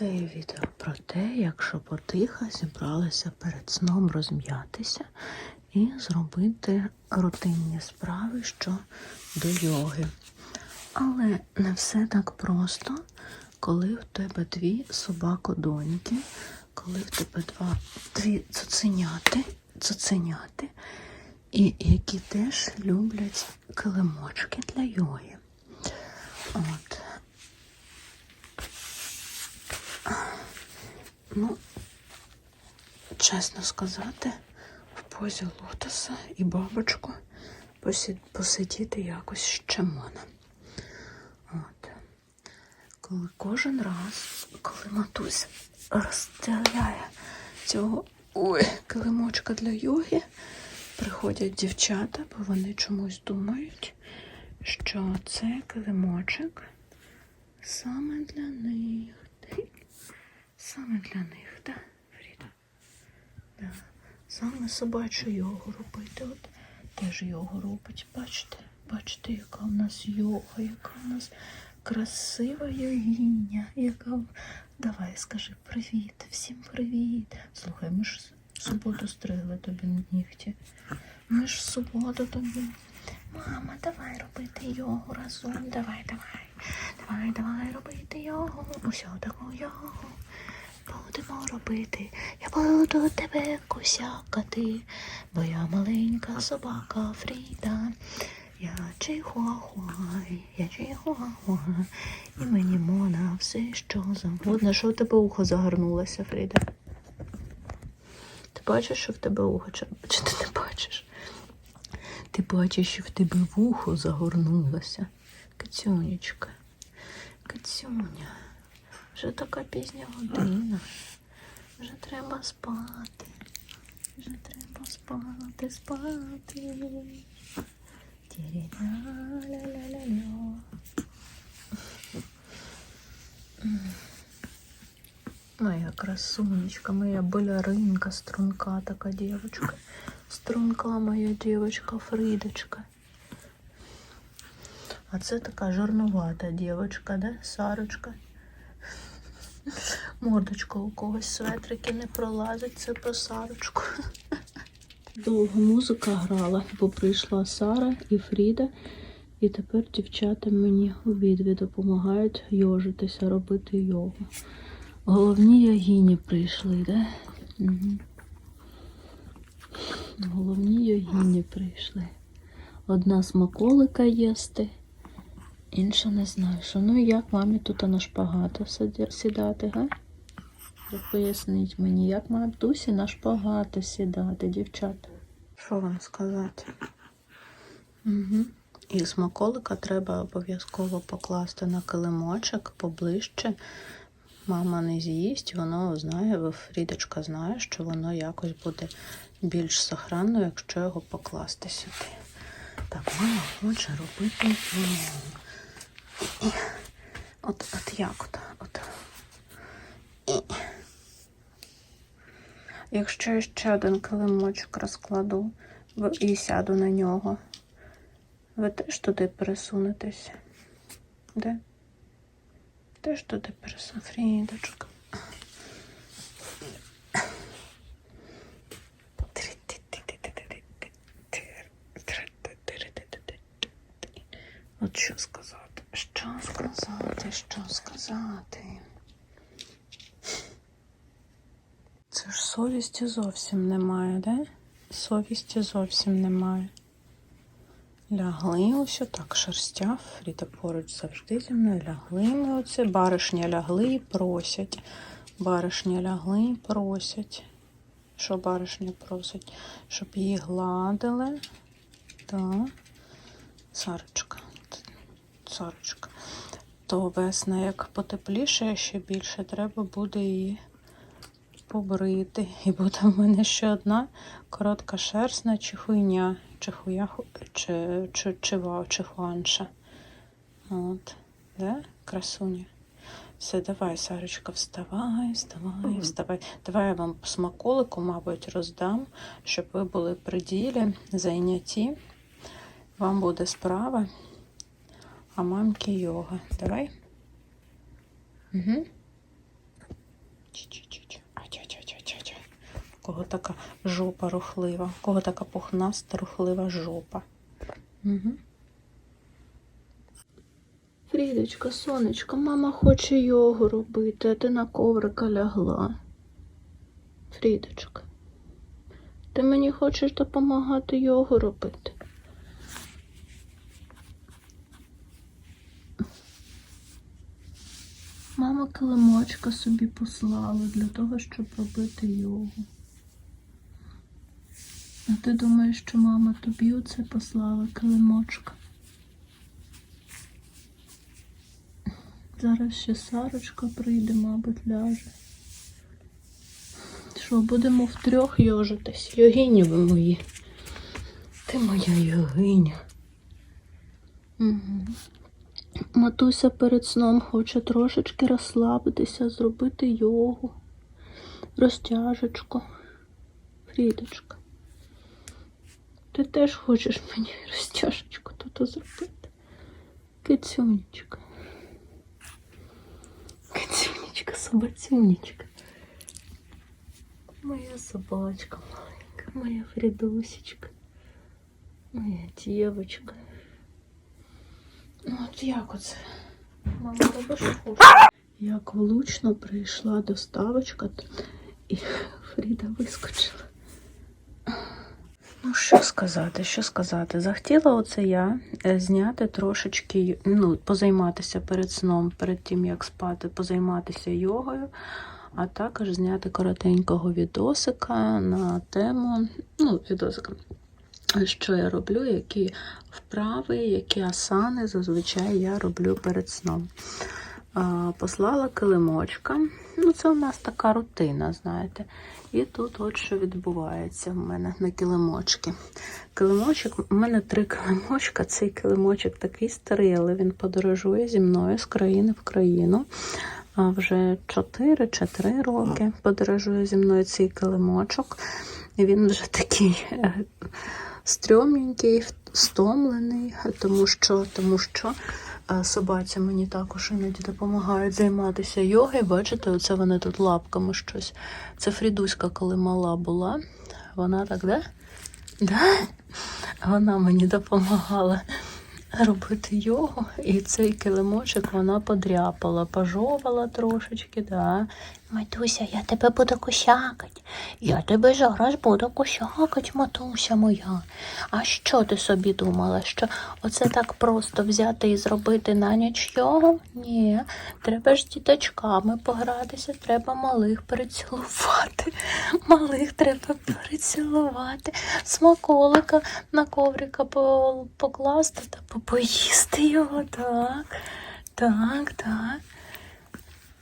Це відео про те, як шепотиха зібралася перед сном розм'ятися і зробити рутинні справи що до йоги. Але не все так просто, коли в тебе дві собакодоньки, коли в тебе два дві цуценяти, цуценяти, і які теж люблять килимочки для йоги. От. Ну, чесно сказати, в позі лотоса і бабочку посидіти якось ще можна. От. Коли кожен раз, коли матуся розстріляє цього ой, килимочка для йоги, приходять дівчата, бо вони чомусь думають, що це килимочок саме для них. Саме для них, так, Фріда? Да. Саме собачу йогу робити. От теж йогу робить. Бачите? Бачите, яка в нас йога, яка в нас красива йогиня, яка. Давай, скажи привіт, всім привіт. Слухай, ми ж в суботу стригли тобі нігті. Ми ж в суботу тобі. Мама, давай робити йогу разом. Давай, давай. Давай, давай робити йогу. Усю таку йогу будемо робити. Я буду тебе кусякати, бо я маленька собака Фріда. Я чихуахуа, я чихуахуа, і мені можна все, що завгодно. Що в тебе ухо загорнулося, Фріда? Ти бачиш, що в тебе ухо? Чи ти не бачиш? Ти бачиш, що в тебе вухо загорнулося. Кацюнечка, Кацюня. Вже така пізня година. Вже треба спати. Вже треба спати, спати. Тірі-ля-ля-ля-ля-ля. Моя красунечка, моя балеринка, струнка така девочка. Струнка моя девочка Фридочка. А це така жирнувата дівчинка, да? Сарочка. Мордочка у когось светрики не пролазить, це про Сарочку. Довго музика грала, бо прийшла Сара і Фріда, і тепер дівчата мені обидві допомагають йожитися, робити йогу. Головні йогіні прийшли, да? Угу. Головні йогіні прийшли. Одна смаколика їсти, інша не знаю, що. Ну як мамі тут на шпагату сідати, га? Поясніть мені, як матусі на шпагати сідати, дівчата. Що вам сказати? Угу. І смаколика треба обов'язково покласти на килимочок поближче. Мама не з'їсть, воно знає, Фрідочка знає, що воно якось буде більш сохранно, якщо його покласти сюди. Так, мама хоче робити. І- От, от як от, от. І. Якщо я ще один килимочок розкладу і сяду на нього, ви теж туди пересунетесь? Де? Теж туди пересун, Фрідочка. От що сказати? Що сказати? Що сказати? Це ж совісті зовсім немає, де? Совісті зовсім немає. Лягли ось так шерстя. Фріда поруч завжди зі мною лягли ми оце. Баришня лягли і просять. Баришня лягли і просять. Що баришня просить? Щоб її гладили. Так. Сарочка. Сарочка. То весна, як потепліше ще більше, треба буде її побрити. І буде в мене ще одна коротка шерстна чихуйня, чихуя, чи, чи, чива, чихуанша. От, да? Красуня. Все, давай, Сарочка, вставай, вставай, вставай. Давай я вам смаколику, мабуть, роздам, щоб ви були при ділі, зайняті. Вам буде справа, а мамки йога. Давай. Угу. Кого така жопа рухлива, кого така пухнаста рухлива жопа. Угу. Фрідочка, сонечко, мама хоче йогу робити, а ти на коврика лягла. Фрідочка, ти мені хочеш допомагати йогу робити? Мама килимочка собі послала для того, щоб робити йогу. А ти думаєш, що мама тобі оце послала килимочка? Зараз ще Сарочка прийде, мабуть, ляже. Що, будемо втрьох йожитись? Йогині ви мої. Ти моя йогиня. Угу. Матуся перед сном хоче трошечки розслабитися, зробити йогу, розтяжечку. Фрідочка. Ти теж хочеш мені розтяжечку тут зробити? Кицюнечка. Кицюнечка, собацюнечка. Моя собачка маленька, моя Фрідусечка, моя дівочка. Ну, от як оце? Мама, робиш фото. Як влучно прийшла доставочка і Фріда вискочила. Ну, що сказати, що сказати? Захотіла оце я е, зняти трошечки, ну, позайматися перед сном, перед тим, як спати, позайматися йогою, а також зняти коротенького відосика на тему, ну, відосика, що я роблю, які вправи, які асани зазвичай я роблю перед сном. Послала килимочка. Ну, це у нас така рутина, знаєте. І тут от що відбувається в мене на килимочки. Килимочок, у мене три килимочка. Цей килимочок такий старий, але він подорожує зі мною з країни в країну. А вже 4 чи 3 роки подорожує зі мною цей килимочок. Він вже такий е, стрьомненький, стомлений, тому що, тому що собаці мені також іноді допомагають займатися йогою. Бачите, оце вони тут лапками щось. Це Фрідуська, коли мала була. Вона так, да? Да? Вона мені допомагала робити йогу, і цей килимочок вона подряпала, пожовала трошечки, да. Матуся, я тебе буду кусякать. Я тебе зараз буду кусякать, матуся моя. А що ти собі думала? Що оце так просто взяти і зробити на ніч йогу? Ні, треба ж з діточками погратися, треба малих перецілувати. Малих треба перецілувати. Смаколика на коврика покласти та по- поїсти його. Так, так, так.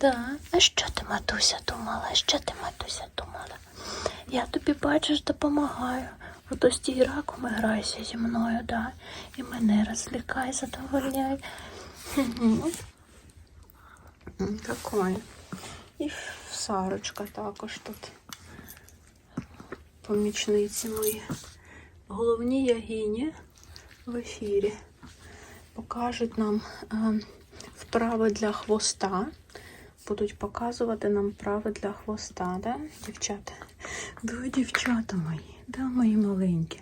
Да. А що ти, матуся, думала? Що ти, матуся, думала? Я тобі, бачиш, допомагаю. Ото стій раком грайся зі мною, да. І мене розлікай, задовольняй. Такое. І Сарочка також тут. Помічниці мої. Головні ягині в ефірі покажуть нам е, вправи для хвоста. Будуть показувати нам вправи для хвоста, да, дівчата? Да, дівчата мої, да, мої маленькі.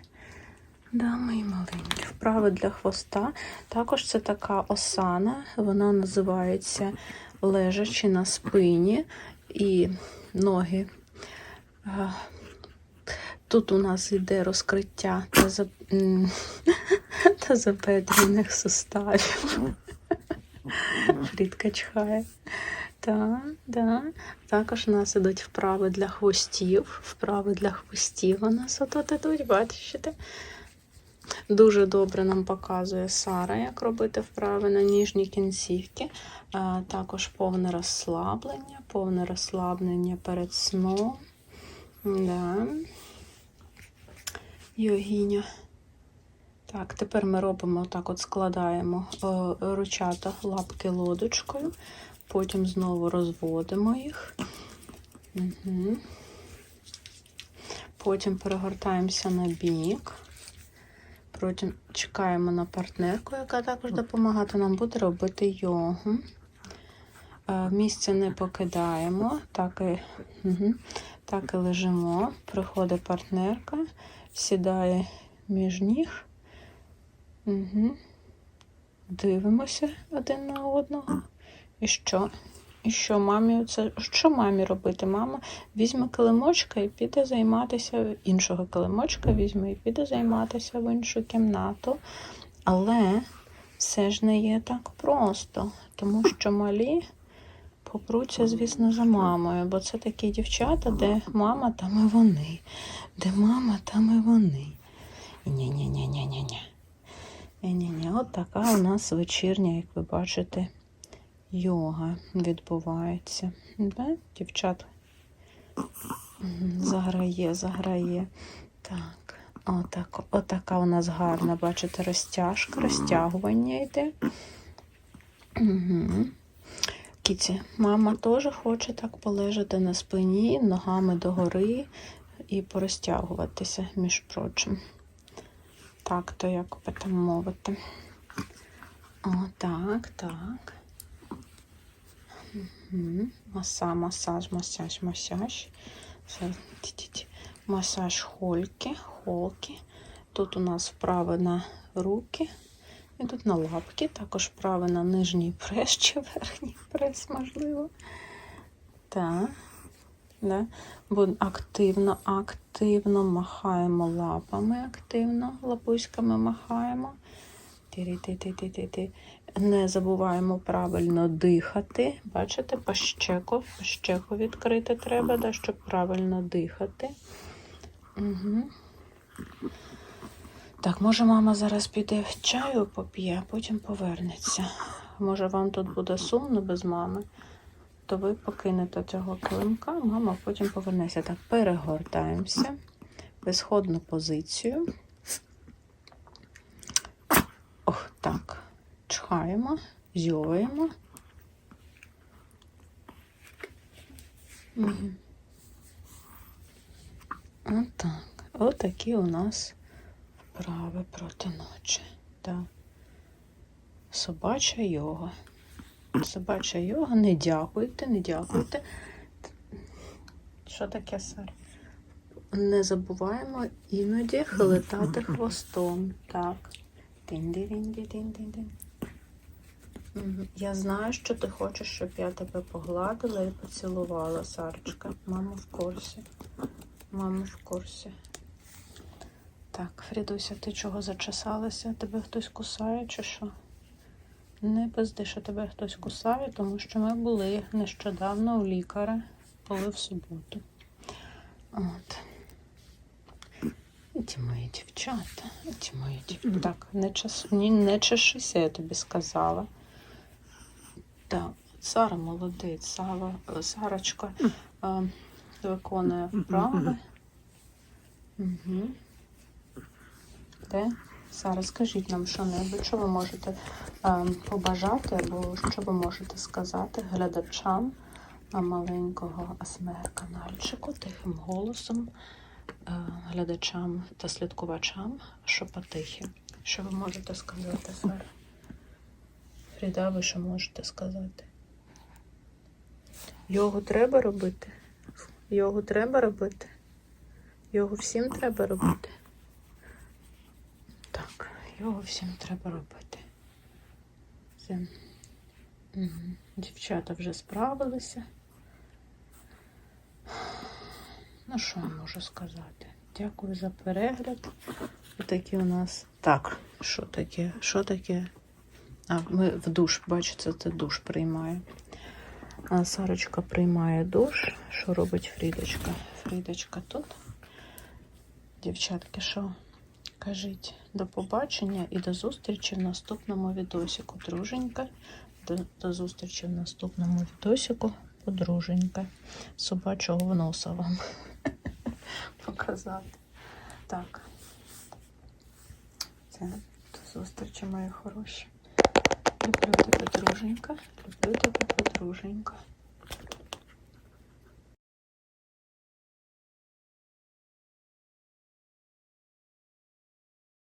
Да, мої маленькі. Вправи для хвоста. Також це така осана, вона називається лежачи на спині і ноги. е, Тут у нас йде розкриття та тазобедряних суставів. Фрідка чхає. Так, да. Також у нас ідуть вправи для хвостів. Вправи для хвостів у нас отут ідуть, бачите? Дуже добре нам показує Сара, як робити вправи на ніжні кінцівки. Також повне розслаблення, повне розслаблення перед сном. Да. Йогіня. Так, тепер ми робимо так: от складаємо е, ручата лапки лодочкою, потім знову розводимо їх. Угу. Потім перегортаємося на бік. Потім чекаємо на партнерку, яка також допомагати нам буде робити йогу. Е, Місце не покидаємо, так і, угу, так і лежимо. Приходить партнерка, сідає між ніг. Угу. Дивимося один на одного. І що? І що мамі це що мамі робити? Мама візьме килимочка і піде займатися іншого килимочка, візьме і піде займатися в іншу кімнату. Але все ж не є так просто, тому що малі попруться, звісно, за мамою, бо це такі дівчата, де мама, там і вони. Де мама, там і вони. Ні-ні-ні-ні-ні-ні. Ні-ні-ні, от така у нас вечірня, як ви бачите, йога відбувається. Да? Дівчат заграє, заграє. Так, отак, отака у нас гарна, бачите, розтяжка, розтягування йде. Угу. Кіті, мама теж хоче так полежати на спині, ногами догори і порозтягуватися, між прочим. Так, то як би там мовити. О, так, так. Маса, масаж, масаж, масаж. Масаж хольки, холки. Тут у нас вправи на руки. І тут на лапки, також вправи на нижній прес чи верхній прес, можливо. Так. Да? Активно, активно махаємо лапами, активно, лапуськами махаємо. Тирі-ти-ти-ти-ти-ти. Не забуваємо правильно дихати. Бачите, по щеку, по щеку відкрити треба, да, щоб правильно дихати. Угу. Так, може, мама зараз піде в чаю поп'є, а потім повернеться. Може, вам тут буде сумно без мами, то ви покинете цього килимка, мама потім повернеться. Так, перегортаємося в ісходну позицію. Ох, так. Чхаємо, зьовуємо. Угу. Отак. Отакі у нас вправи проти ночі. Так. Собача йога. Собача йога. Не дякуйте, не дякуйте. Що таке, Сар? Не забуваємо іноді хилитати хвостом. Так. Тин-ди-дин-ди-дин-дин-дин. Я знаю, що ти хочеш, щоб я тебе погладила і поцілувала, Сарочка. Мама в курсі. Мама в курсі. Так, Фрідуся, ти чого зачесалася? Тебе хтось кусає чи що? Не пизди, що тебе хтось кусає, тому що ми були нещодавно у лікаря, були в суботу. От. Ті мої дівчата, ті мої дівчата. Так, не. Ні, не чешися, я тобі сказала. Так, Сара молодець, Сара, Сарочка е, виконує вправи. Угу. Де? Сара, скажіть нам що-небудь, що ви можете е, побажати, або що ви можете сказати глядачам маленького АСМР канальчику тихим голосом е, глядачам та слідкувачам шепотихи. Що ви можете сказати, Сара? Фріда, ви що можете сказати? Йогу треба робити? Йогу треба робити? Йогу всім треба робити? Так, його всім треба робити. Все. Угу. Дівчата вже справилися. Ну, що я можу сказати? Дякую за перегляд. Отакі у нас. Так, що таке? Що таке? А, ми в душ, бачите, це душ приймає. А Сарочка приймає душ. Що робить Фрідочка? Фрідочка тут. Дівчатки, що? Кажіть до побачення і до зустрічі в наступному відосику, друженька. До, до зустрічі в наступному відосику, подруженька. Собачого носа вам показати. Так. Це до зустрічі, мої хороші. Люблю тебе, друженька. Люблю тебе, подруженька.